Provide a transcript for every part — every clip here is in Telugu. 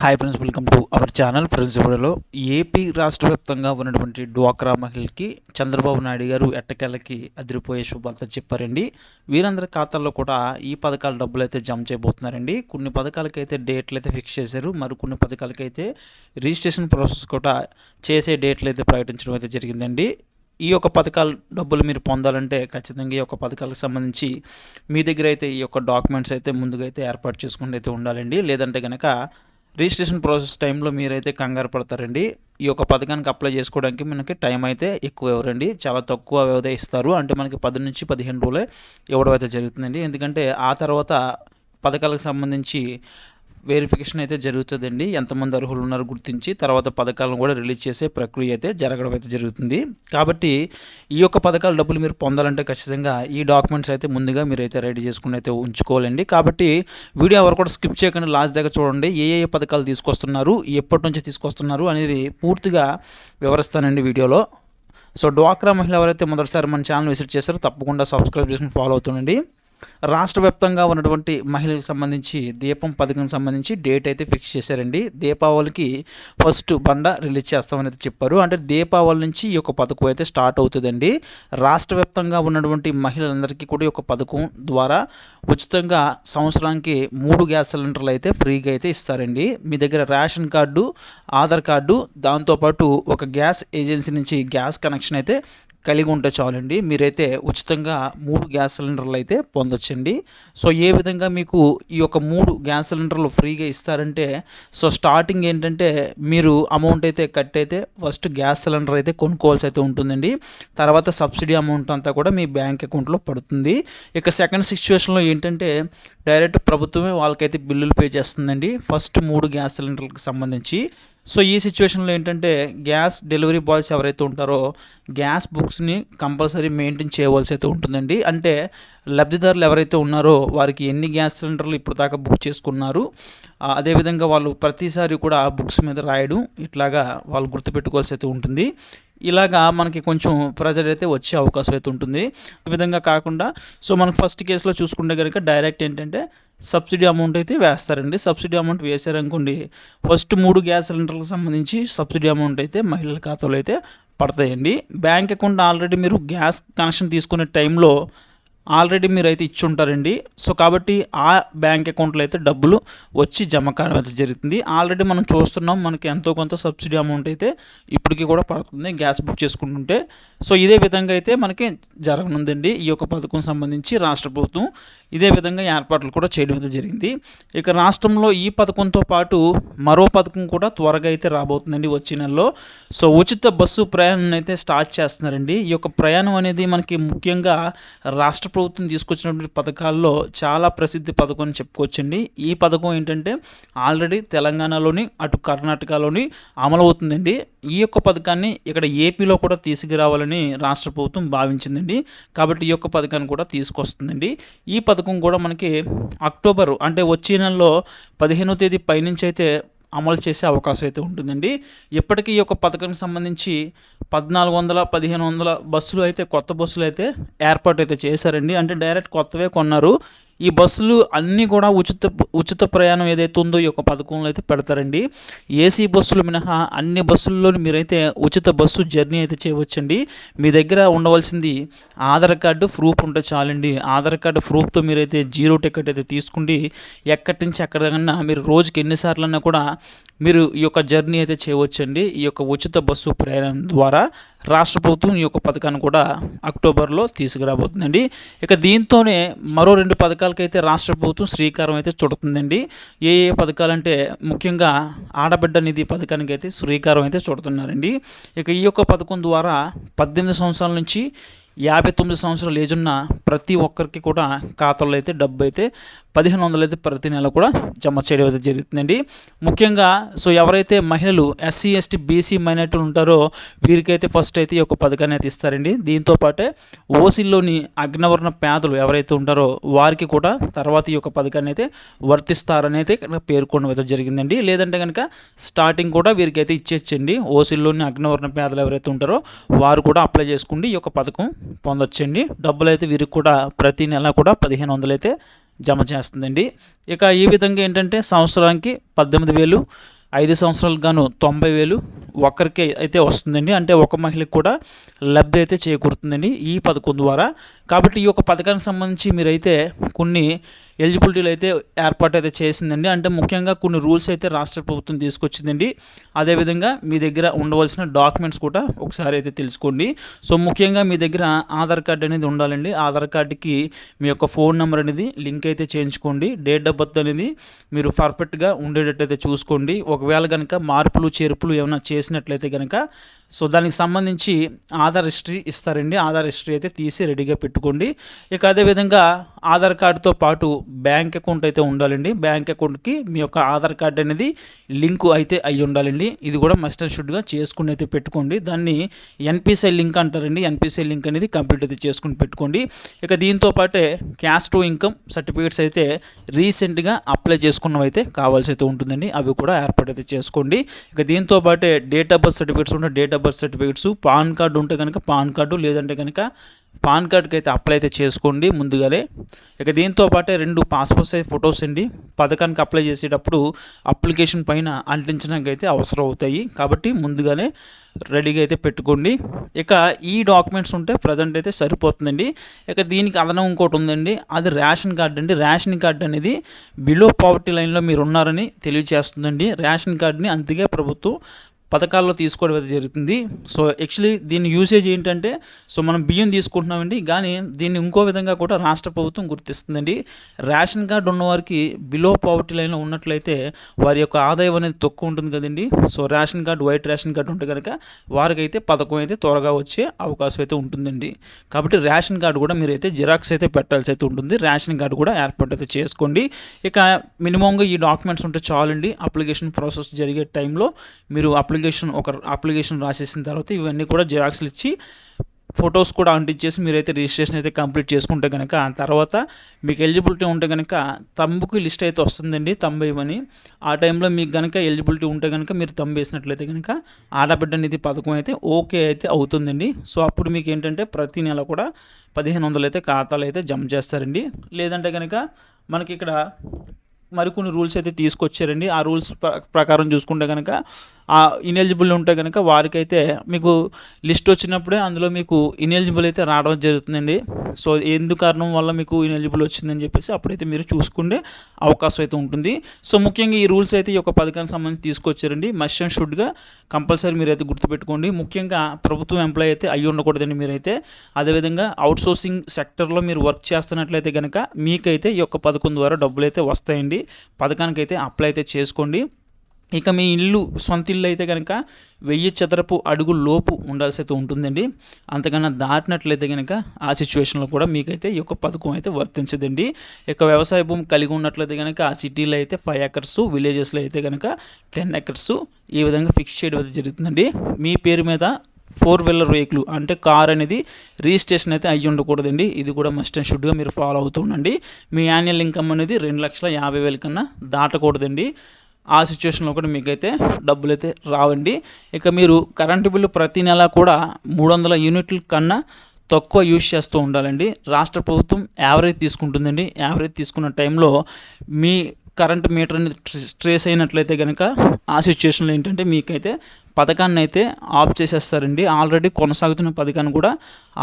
Hi friends welcome to our channel friends ఇప్పుడులో AP రాష్ట్ర వ్యాప్తంగా ఉన్నటువంటి డ్వాక్రా మహిళకి చంద్రబాబు నాయుడు గారు ఎట్టకెళ్ళకి అదిరిపోయే శుభార్త చెప్పారండి. వీరందరి ఖాతాల్లో కూడా ఈ పథకాల డబ్బులు అయితే జమ చేయబోతున్నారండి. కొన్ని పథకాలకైతే డేట్లు అయితే ఫిక్స్ చేశారు. మరికొన్ని పథకాలకైతే రిజిస్ట్రేషన్ ప్రాసెస్ కూడా చేసే డేట్లు అయితే ప్రకటించడం అయితే జరిగిందండి. ఈ యొక్క పథకాల డబ్బులు మీరు పొందాలంటే ఖచ్చితంగా ఈ యొక్క పథకాలకు సంబంధించి మీ దగ్గర అయితే ఈ యొక్క డాక్యుమెంట్స్ అయితే ముందుగా అయితే ఏర్పాటు చేసుకుంటూ అయితే ఉండాలండి. లేదంటే కనుక రిజిస్ట్రేషన్ ప్రాసెస్ టైంలో మీరైతే కంగారు పడతారండి. ఈ యొక్క పథకానికి అప్లై చేసుకోవడానికి మనకి టైం అయితే ఎక్కువ ఇవ్వరండి చాలా తక్కువ వ్యవధి ఇస్తారు. అంటే మనకి పది నుంచి పదిహేను రోజులే ఇవ్వడం అయితే జరుగుతుందండి. ఎందుకంటే ఆ తర్వాత పథకాలకు సంబంధించి వెరిఫికేషన్ అయితే జరుగుతుందండి. ఎంతమంది అర్హులు ఉన్నారో గుర్తించి తర్వాత పథకాలను కూడా రిలీజ్ చేసే ప్రక్రియ అయితే జరగడం అయితే జరుగుతుంది. కాబట్టి ఈ యొక్క పథకాల డబ్బులు మీరు పొందాలంటే ఖచ్చితంగా ఈ డాక్యుమెంట్స్ అయితే ముందుగా మీరు అయితే రెడీ చేసుకుని అయితే ఉంచుకోవాలండి. కాబట్టి వీడియో ఎవరు కూడా స్కిప్ చేయకుండా. లాస్ట్ దగ్గర చూడండి. ఏ ఏ పథకాలు తీసుకొస్తున్నారు? ఎప్పటి నుంచి తీసుకొస్తున్నారు? అనేది పూర్తిగా వివరిస్తానండి వీడియోలో. సో డ్వాక్రా మహిళ ఎవరైతే మొదటిసారి మన ఛానల్ విజిట్ చేశారో తప్పకుండా సబ్స్క్రైబ్ చేసుకుని ఫాలో అవుతుండండి. రాష్ట్ర వ్యాప్తంగా ఉన్నటువంటి మహిళలకు సంబంధించి దీపం పథకం సంబంధించి డేట్ అయితే ఫిక్స్ చేశారండి. దీపావళికి ఫస్ట్ బండ రిలీజ్ చేస్తామని అయితే చెప్పారు. అంటే దీపావళి నుంచి ఈ యొక్క పథకం అయితే స్టార్ట్ అవుతుందండి. రాష్ట్ర వ్యాప్తంగా ఉన్నటువంటి మహిళలందరికీ కూడా ఈ యొక్క పథకం ద్వారా ఉచితంగా సంవత్సరానికి మూడు గ్యాస్ సిలిండర్లు అయితే ఫ్రీగా అయితే ఇస్తారండి. మీ దగ్గర రేషన్ కార్డు ఆధార్ కార్డు దాంతోపాటు ఒక గ్యాస్ ఏజెన్సీ నుంచి గ్యాస్ కనెక్షన్ అయితే కలిగి ఉంటే చాలండి. మీరైతే ఉచితంగా మూడు గ్యాస్ సిలిండర్లు అయితే పొందొచ్చండి. సో ఏ విధంగా మీకు ఈ యొక్క మూడు గ్యాస్ సిలిండర్లు ఫ్రీగా ఇస్తారంటే సో స్టార్టింగ్ ఏంటంటే మీరు అమౌంట్ అయితే కట్ అయితే ఫస్ట్ గ్యాస్ సిలిండర్ అయితే కొనుక్కోవాల్సి అయితే ఉంటుందండి. తర్వాత సబ్సిడీ అమౌంట్ అంతా కూడా మీ బ్యాంక్ అకౌంట్లో పడుతుంది. ఇక సెకండ్ సిచ్యువేషన్లో ఏంటంటే డైరెక్ట్ ప్రభుత్వమే వాళ్ళకైతే బిల్లులు పే చేస్తుందండి. ఫస్ట్ మూడు గ్యాస్ సిలిండర్లకు సంబంధించి సో ఈ సిచ్యువేషన్లో ఏంటంటే గ్యాస్ డెలివరీ బాయ్స్ ఎవరైతే ఉంటారో గ్యాస్ బుక్స్ని కంపల్సరీ మెయింటైన్ చేయవలసి అయితే ఉంటుందండి. అంటే లబ్ధిదారులు ఎవరైతే ఉన్నారో వారికి ఎన్ని గ్యాస్ సిలిండర్లు ఇప్పుడు దాకా బుక్ చేసుకున్నారు అదేవిధంగా వాళ్ళు ప్రతిసారి కూడా ఆ బుక్స్ మీద రాయడం ఇట్లాగా వాళ్ళు గుర్తుపెట్టుకోవాల్సి అయితే ఉంటుంది. ఇలాగా మనకి కొంచెం ప్రెజర్ అయితే వచ్చే అవకాశం అయితే ఉంటుంది. ఈ విధంగా కాకుండా సో మనకు ఫస్ట్ కేసులో చూసుకుంటే కనుక డైరెక్ట్ ఏంటంటే సబ్సిడీ అమౌంట్ అయితే వేస్తారండి. సబ్సిడీ అమౌంట్ వేసారనుకోండి ఫస్ట్ మూడు గ్యాస్ సిలిండర్లకు సంబంధించి సబ్సిడీ అమౌంట్ అయితే మహిళల ఖాతాలో అయితే పడతాయండి. బ్యాంక్ అకౌంట్ ఆల్రెడీ మీరు గ్యాస్ కనెక్షన్ తీసుకునే టైంలో ఆల్రెడీ మీరు అయితే ఇచ్చి ఉంటారండి సో కాబట్టి ఆ బ్యాంక్ అకౌంట్లో అయితే డబ్బులు వచ్చి జమ కావడం అయితే జరుగుతుంది. ఆల్రెడీ మనం చూస్తున్నాం మనకి ఎంతో కొంత సబ్సిడీ అమౌంట్ అయితే ఇప్పటికీ కూడా పడుతుంది గ్యాస్ బుక్ చేసుకుంటుంటే. సో ఇదే విధంగా అయితే మనకి జరగనుందండి ఈ యొక్క పథకం సంబంధించి రాష్ట్ర ప్రభుత్వం. ఇదే విధంగా ఏర్పాట్లు కూడా చేయడం అయితే జరిగింది. ఇక రాష్ట్రంలో ఈ పథకంతో పాటు మరో పథకం కూడా త్వరగా అయితే రాబోతుందండి వచ్చే నెలలో. సో ఉచిత బస్సు ప్రయాణం అయితే స్టార్ట్ చేస్తున్నారండి. ఈ యొక్క ప్రయాణం అనేది మనకి ముఖ్యంగా రాష్ట్ర ప్రభుత్వం తీసుకొచ్చినటువంటి పథకాల్లో చాలా ప్రసిద్ధి పథకం అని చెప్పుకోవచ్చండి. ఈ పథకం ఏంటంటే ఆల్రెడీ తెలంగాణలోని అటు కర్ణాటకలోని అమలవుతుందండి. ఈ యొక్క పథకాన్ని ఇక్కడ ఏపీలో కూడా తీసుకురావాలని రాష్ట్ర ప్రభుత్వం భావించిందండి. కాబట్టి ఈ యొక్క పథకాన్ని కూడా తీసుకొస్తుందండి. ఈ పథకం కూడా మనకి అక్టోబర్ అంటే వచ్చే నెలలో పదిహేనో తేదీ పైనుంచి అయితే అమలు చేసే అవకాశం అయితే ఉంటుందండి. ఇప్పటికీ ఈ యొక్క పథకానికి సంబంధించి పద్నాలుగు వందల పదిహేను వందల బస్సులు అయితే కొత్త బస్సులు అయితే ఏర్పాటు అయితే చేశారండి. అంటే డైరెక్ట్ కొత్తవే కొన్నారు. ఈ బస్సులు అన్నీ కూడా ఉచిత ఉచిత ప్రయాణం ఏదైతే ఉందో ఈ యొక్క పథకంలో అయితే పెడతారండి. ఏసీ బస్సులు మినహా అన్ని బస్సుల్లో మీరైతే ఉచిత బస్సు జర్నీ అయితే చేయవచ్చండి. మీ దగ్గర ఉండవలసింది ఆధార్ కార్డు ప్రూఫ్ ఉంటే చాలండి. ఆధార్ కార్డు ప్రూఫ్తో మీరైతే జీరో టికెట్ అయితే తీసుకుండి ఎక్కడి నుంచి ఎక్కడికన్నా మీరు రోజుకి ఎన్నిసార్లన్నా కూడా మీరు ఈ యొక్క జర్నీ అయితే చేయవచ్చండి. ఈ యొక్క ఉచిత బస్సు ప్రయాణం ద్వారా రాష్ట్ర ప్రభుత్వం ఈ యొక్క పథకాన్ని కూడా అక్టోబర్లో తీసుకురాబోతుందండి. ఇక దీంతోనే మరో రెండు పథకాలు పథకాలకైతే రాష్ట్ర ప్రభుత్వం శ్రీకారం అయితే చుడుతుందండి. ఏ ఏ పథకాలంటే ముఖ్యంగా ఆడబిడ్డ నిధి పథకానికి అయితే శ్రీకారం అయితే చుడుతున్నారండి. ఇక ఈ యొక్క పథకం ద్వారా పద్దెనిమిది సంవత్సరాల నుంచి యాభై తొమ్మిది సంవత్సరాలు ఏజ్ ఉన్న ప్రతి ఒక్కరికి కూడా ఖాతాలో అయితే డబ్బు అయితే పదిహేను వందలు అయితే ప్రతి నెల కూడా జమ చేయడం అయితే జరుగుతుందండి. ముఖ్యంగా సో ఎవరైతే మహిళలు ఎస్సీ ఎస్టీ బీసీ మైనార్టీలు ఉంటారో వీరికైతే ఫస్ట్ అయితే ఈ యొక్క పథకాన్ని అయితే ఇస్తారండి. దీంతో పాటే అగ్నవర్ణ పేదలు ఎవరైతే ఉంటారో వారికి కూడా తర్వాత ఈ యొక్క పథకాన్ని అయితే వర్తిస్తారని అయితే ఇక్కడ పేర్కొనడం అయితే జరిగిందండి. లేదంటే కనుక స్టార్టింగ్ కూడా వీరికైతే ఇచ్చేచ్చండి ఓసీల్లోని అగ్నవర్ణ పేదలు ఎవరైతే ఉంటారో వారు కూడా అప్లై చేసుకోండి ఈ యొక్క పథకం పొందొచ్చండి. డబ్బులు అయితే వీరికి కూడా ప్రతి నెల కూడా పదిహేను వందలు అయితే జమ చేస్తుందండి. ఇక ఈ విధంగా ఏంటంటే సంవత్సరానికి పద్దెనిమిది వేలు ఐదు సంవత్సరాలకు గాను తొంభై వేలు ఒకరికి అయితే వస్తుందండి. అంటే ఒక మహిళకి కూడా లబ్ధి అయితే చేకూరుతుందండి ఈ పథకం ద్వారా. కాబట్టి ఈ యొక్క పథకానికి సంబంధించి మీరైతే కొన్ని ఎలిజిబిలిటీలు అయితే ఏర్పాటు అయితే చేసిందండి. అంటే ముఖ్యంగా కొన్ని రూల్స్ అయితే రాష్ట్ర ప్రభుత్వం తీసుకొచ్చిందండి. అదేవిధంగా మీ దగ్గర ఉండవలసిన డాక్యుమెంట్స్ కూడా ఒకసారి అయితే తెలుసుకోండి. సో ముఖ్యంగా మీ దగ్గర ఆధార్ కార్డ్ అనేది ఉండాలండి. ఆధార్ కార్డుకి మీ యొక్క ఫోన్ నెంబర్ అనేది లింక్ అయితే చేయించుకోండి. డేట్ ఆఫ్ బర్త్ అనేది మీరు పర్ఫెక్ట్గా ఉండేటట్టు అయితే చూసుకోండి. ఒకవేళ కనుక మార్పులు చేర్పులు ఏమైనా చేసినట్లయితే కనుక సో దానికి సంబంధించి ఆధార్ హిస్టరీ ఇస్తారండి. ఆధార్ హిస్టరీ అయితే తీసి రెడీగా పెట్టు పెట్టుకోండి ఇక అదేవిధంగా ఆధార్ కార్డుతో పాటు బ్యాంక్ అకౌంట్ అయితే ఉండాలండి. బ్యాంక్ అకౌంట్కి మీ యొక్క ఆధార్ కార్డు అనేది లింకు అయితే అయి ఉండాలండి. ఇది కూడా మస్ట్ అండ్ షుడ్గా చేసుకుని అయితే పెట్టుకోండి. దాన్ని ఎన్పిసిఐ లింక్ అంటారండి. ఎన్పిసిఐ లింక్ అనేది కంప్లీట్ అయితే చేసుకుని పెట్టుకోండి. ఇక దీంతో పాటే క్యాష్ టు ఇన్కమ్ సర్టిఫికేట్స్ అయితే రీసెంట్గా అప్లై చేసుకున్నవి అయితే కావాల్సి అయితే ఉంటుందండి. అవి కూడా ఏర్పాటు అయితే చేసుకోండి. ఇక దీంతో పాటే డేట్ ఆఫ్ బర్త్ సర్టిఫికేట్స్ ఉంటే date of birth certificates PAN card ఉంటే కనుక పాన్ కార్డు లేదంటే కనుక పాన్ కార్డ్కి అయితే అప్లై అయితే చేసుకోండి ముందుగానే. ఇక దీంతో పాటే రెండు పాస్పోర్ట్ సైజ్ ఫొటోస్ అండి. పథకానికి అప్లై చేసేటప్పుడు అప్లికేషన్ పైన అంటించడానికి అయితే అవసరం అవుతాయి కాబట్టి ముందుగానే రెడీగా అయితే పెట్టుకోండి. ఇక ఈ డాక్యుమెంట్స్ ఉంటే ప్రజెంట్ అయితే సరిపోతుందండి. ఇక దీనికి అదనం ఇంకోటి ఉందండి. అది రేషన్ కార్డు అండి. రేషన్ కార్డు అనేది బిలో పావర్టీ లైన్లో మీరు ఉన్నారని తెలియజేస్తుందండి రేషన్ కార్డుని అందుకే ప్రభుత్వం పథకాల్లో తీసుకోవడం అయితే జరుగుతుంది. సో యాక్చువల్లీ దీని యూసేజ్ ఏంటంటే సో మనం బియ్యం తీసుకుంటున్నామండి. కానీ దీన్ని ఇంకో విధంగా కూడా రాష్ట్ర ప్రభుత్వం గుర్తిస్తుందండి. రేషన్ కార్డు ఉన్నవారికి బిలో పావర్టీ లైన్లో ఉన్నట్లయితే వారి యొక్క ఆదాయం అనేది తక్కువ ఉంటుంది కదండి. So ration card white ration card ఉంటే కనుక వారికైతే పథకం అయితే త్వరగా వచ్చే అవకాశం అయితే ఉంటుందండి. కాబట్టి రేషన్ కార్డు కూడా మీరైతే జిరాక్స్ అయితే పెట్టాల్సి అయితే ఉంటుంది. రేషన్ కార్డు కూడా ఏర్పాటు అయితే చేసుకోండి. ఇక మినిమంగా ఈ డాక్యుమెంట్స్ ఉంటే చాలండి. అప్లికేషన్ ప్రాసెస్ జరిగే టైంలో మీరు అప్లికేషన్ అప్లికేషన్ ఒక అప్లికేషన్ రాసేసిన తర్వాత ఇవన్నీ కూడా జిరాక్స్లు ఇచ్చి ఫొటోస్ కూడా అంటించేసి మీరైతే రిజిస్ట్రేషన్ అయితే కంప్లీట్ చేసుకుంటే కనుక ఆ తర్వాత మీకు ఎలిజిబిలిటీ ఉంటే కనుక తంబుకి లిస్ట్ అయితే వస్తుందండి తంబు ఇవ్వని ఆ టైంలో మీకు కనుక ఎలిజిబిలిటీ ఉంటే కనుక మీరు తంబు వేసినట్లయితే కనుక ఆడబిడ్డ నిధి పథకం అయితే ఓకే అయితే అవుతుందండి. సో అప్పుడు మీకు ఏంటంటే ప్రతి నెల కూడా పదిహేను వందలు అయితే ఖాతాలు అయితే జమ చేస్తారండి. లేదంటే కనుక మనకి ఇక్కడ మరికొన్ని రూల్స్ అయితే తీసుకొచ్చారండి. ఆ రూల్స్ ప్రకారం చూసుకుంటే కనుక ఆ ఇనెలిజిబుల్ ఉంటే కనుక వారికైతే మీకు లిస్ట్ వచ్చినప్పుడే అందులో మీకు ఇనెలిజిబుల్ అయితే రావడం జరుగుతుందండి. సో ఎందు కారణం వల్ల మీకు ఇనెలిజిబుల్ వచ్చిందని చెప్పేసి అప్పుడైతే మీరు చూసుకుంటే అవకాశం అయితే ఉంటుంది. సో ముఖ్యంగా ఈ రూల్స్ అయితే ఈ యొక్క పథకానికి సంబంధించి తీసుకొచ్చారండి. మస్ట్ అండ్ షుడ్గా కంపల్సరీ మీరు అయితే గుర్తుపెట్టుకోండి. ముఖ్యంగా ప్రభుత్వం ఎంప్లాయ్ అయితే అయ్యి ఉండకూడదండి మీరైతే. అదేవిధంగా అవుట్ సోర్సింగ్ సెక్టర్లో మీరు వర్క్ చేస్తున్నట్లయితే కనుక మీకైతే ఈ యొక్క పథకం ద్వారా డబ్బులు అయితే వస్తాయండి. పథకానికి అయితే అప్లై అయితే చేసుకోండి. ఇక మీ ఇల్లు సొంత ఇల్లు అయితే కనుక వెయ్యి చదరపు అడుగు లోపు ఉండాల్సి అయితే ఉంటుందండి. అంతకన్నా దాటినట్లయితే కనుక ఆ సిచ్యువేషన్లో కూడా మీకైతే ఈ యొక్క పథకం అయితే వర్తించదండి. ఇక వ్యవసాయ భూమి కలిగి ఉన్నట్లయితే కనుక ఆ సిటీలో అయితే ఫైవ్ ఎకర్స్ విలేజెస్లో అయితే కనుక టెన్ ఎకర్స్ ఈ విధంగా ఫిక్స్ చేయడం అయితే జరుగుతుందండి. మీ పేరు మీద ఫోర్ వీలర్ వెహికల్ అంటే కార్ అనేది రిజిస్ట్రేషన్ అయితే అయ్యి ఉండకూడదండి. ఇది కూడా మస్ట్ అండ్ షుడ్గా మీరు ఫాలో అవుతూ ఉండండి. మీ యాన్యువల్ ఇన్కమ్ అనేది రెండు లక్షల యాభై వేల కన్నా దాటకూడదండి. ఆ సిచ్యువేషన్లో కూడా మీకైతే డబ్బులు అయితే రావండి. ఇక మీరు కరెంటు బిల్లు ప్రతి నెల కూడా మూడు వందల యూనిట్ల కన్నా తక్కువ యూజ్ చేస్తూ ఉండాలండి. రాష్ట్ర ప్రభుత్వం యావరేజ్ తీసుకుంటుందండి. యావరేజ్ తీసుకున్న టైంలో మీ కరెంట్ మీటర్ అనేది ట్రేస్ అయినట్లయితే కనుక ఆ సిచ్యువేషన్లో ఏంటంటే మీకైతే పథకాన్ని అయితే ఆఫ్ చేసేస్తారండి. ఆల్రెడీ కొనసాగుతున్న పథకాన్ని కూడా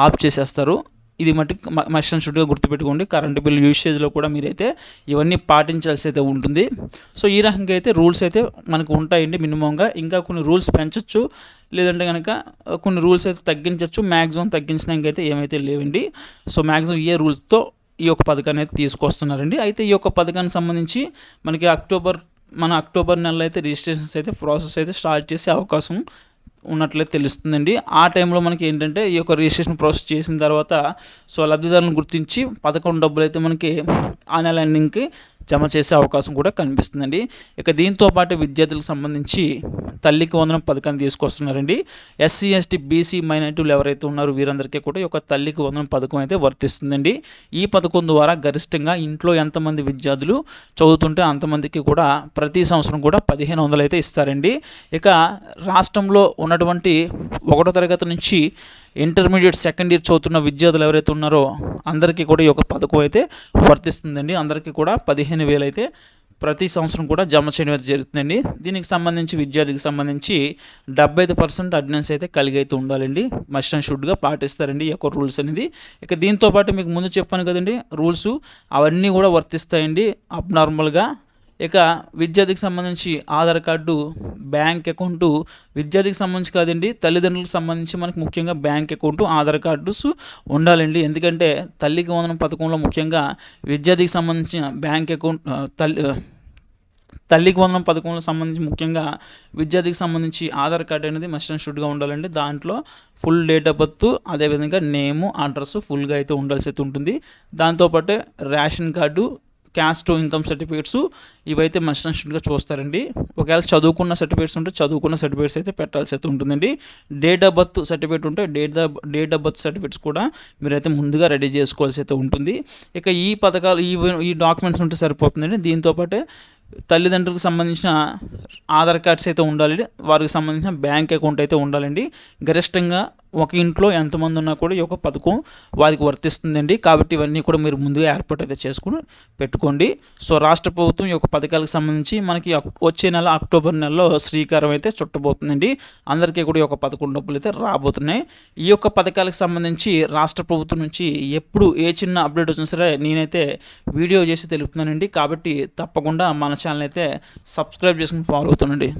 ఆఫ్ చేసేస్తారు. ఇది మట్టి మస్ట్ అండ్ షుడ్గా గుర్తుపెట్టుకోండి. కరెంటు బిల్ యూసేజ్లో కూడా మీరైతే ఇవన్నీ పాటించాల్సి అయితే ఉంటుంది. సో ఈ రకంగా అయితే రూల్స్ అయితే మనకు ఉంటాయండి మినిమంగా. ఇంకా కొన్ని రూల్స్ పెంచవచ్చు లేదంటే కనుక కొన్ని రూల్స్ అయితే తగ్గించవచ్చు మ్యాక్సిమం తగ్గించడానికి అయితే ఏమైతే లేవండి. సో మ్యాక్సిమం ఏ రూల్స్తో ఈ యొక్క పథకాన్ని అయితే తీసుకొస్తున్నారండి. అయితే ఈ యొక్క పథకానికి సంబంధించి మనకి అక్టోబర్ మన అక్టోబర్ నెలలో అయితే రిజిస్ట్రేషన్స్ అయితే ప్రాసెస్ అయితే స్టార్ట్ చేసే అవకాశం ఉన్నట్లయితే తెలుస్తుందండి. ఆ టైంలో మనకి ఏంటంటే ఈ యొక్క రిజిస్ట్రేషన్ ప్రాసెస్ చేసిన తర్వాత సో లబ్ధిదారులను గుర్తించి పథకం డబ్బులు అయితే మనకి ఆ నెల ఎండింగ్కి జమ చేసే అవకాశం కూడా కనిపిస్తుందండి. ఇక దీంతో పాటు విద్యార్థులకు సంబంధించి తల్లికి వందనం పథకాన్ని తీసుకొస్తున్నారండి. ఎస్సీ ఎస్టీ బీసీ మైనార్టీలు ఎవరైతే ఉన్నారో వీరందరికీ కూడా ఈ యొక్క తల్లికి వందనం పథకం అయితే వర్తిస్తుందండి. ఈ పథకం ద్వారా గరిష్టంగా ఇంట్లో ఎంతమంది విద్యార్థులు చదువుతుంటే అంతమందికి కూడా ప్రతి సంవత్సరం కూడా పదిహేను వందలు అయితే ఇస్తారండి. ఇక రాష్ట్రంలో ఉన్నటువంటి ఒకటో తరగతి నుంచి ఇంటర్మీడియట్ సెకండ్ ఇయర్ చదువుతున్న విద్యార్థులు ఎవరైతే ఉన్నారో అందరికీ కూడా ఈ యొక్క పథకం అయితే వర్తిస్తుందండి. అందరికీ కూడా పదిహేను వేలు అయితే ప్రతి సంవత్సరం కూడా జమ చేయడం అయితే జరుగుతుందండి. దీనికి సంబంధించి విద్యార్థికి సంబంధించి డెబ్బై ఐదు పర్సెంట్ అటెండెన్స్ అయితే కలిగి అయితే ఉండాలండి. మస్ట్ అండ్ షుడ్గా పాటిస్తారండి ఈ యొక్క రూల్స్ అనేది. ఇక దీంతో పాటు మీకు ముందు చెప్పాను కదండి రూల్స్ అవన్నీ కూడా వర్తిస్తాయండి. అబ్నార్మల్గా ఇక విద్యార్థికి సంబంధించి ఆధార్ కార్డు బ్యాంక్ అకౌంటు విద్యార్థికి సంబంధించి కాదండి తల్లిదండ్రులకు సంబంధించి మనకు ముఖ్యంగా బ్యాంక్ అకౌంటు ఆధార్ కార్డుస్ ఉండాలండి. ఎందుకంటే తల్లికి వందనం పథకంలో ముఖ్యంగా విద్యార్థికి సంబంధించిన బ్యాంక్ అకౌంట్ తల్లి తల్లికి వందనం పథకంలో సంబంధించి ముఖ్యంగా విద్యార్థికి సంబంధించి ఆధార్ కార్డు అనేది మస్ట్ అండ్ షుడ్గా ఉండాలండి. దాంట్లో ఫుల్ డేట్ ఆఫ్ బర్త్ అదేవిధంగా నేము అడ్రస్ ఫుల్గా అయితే ఉండాల్సి అయితే ఉంటుంది. దాంతోపాటు ration card caste income certificates ఇవైతే మస్ట్ అండ్ షుడ్గా చూస్తారండి. ఒకవేళ చదువుకున్న సర్టిఫికేట్స్ ఉంటే చదువుకున్న సర్టిఫికేట్స్ అయితే పెట్టాల్సి అయితే ఉంటుందండి. డేట్ ఆఫ్ బర్త్ సర్టిఫికేట్ ఉంటే date of date of birth certificates కూడా మీరైతే ముందుగా రెడీ చేసుకోవాల్సి అయితే ఉంటుంది. ఇక ఈ పథకాలు ఈ ఈ డాక్యుమెంట్స్ ఉంటే సరిపోతుందండి. దీంతోపాటు తల్లిదండ్రులకు సంబంధించిన ఆధార్ కార్డ్స్ అయితే ఉండాలి వారికి సంబంధించిన బ్యాంక్ అకౌంట్ అయితే ఉండాలండి. గరిష్టంగా ఒక ఇంట్లో ఎంతమంది ఉన్నా కూడా ఈ యొక్క పథకం వారికి వర్తిస్తుందండి. కాబట్టి ఇవన్నీ కూడా మీరు ముందుగా ఏర్పాటు అయితే చేసుకుని పెట్టుకోండి. సో రాష్ట్ర ప్రభుత్వం ఈ యొక్క పథకాలకు సంబంధించి మనకి వచ్చే నెల అక్టోబర్ నెలలో శ్రీకారం అయితే చుట్టబోతుందండి. అందరికీ కూడా ఈ యొక్క పథకం డబ్బులు అయితే రాబోతున్నాయి. ఈ యొక్క పథకాలకు సంబంధించి రాష్ట్ర ప్రభుత్వం నుంచి ఎప్పుడు ఏ చిన్న అప్డేట్ వచ్చినా సరే నేనైతే వీడియో చేసి తెలుపుతున్నానండి. కాబట్టి తప్పకుండా మన ఛానల్ అయితే సబ్స్క్రైబ్ చేసుకుని ఫాలో అవుతానండి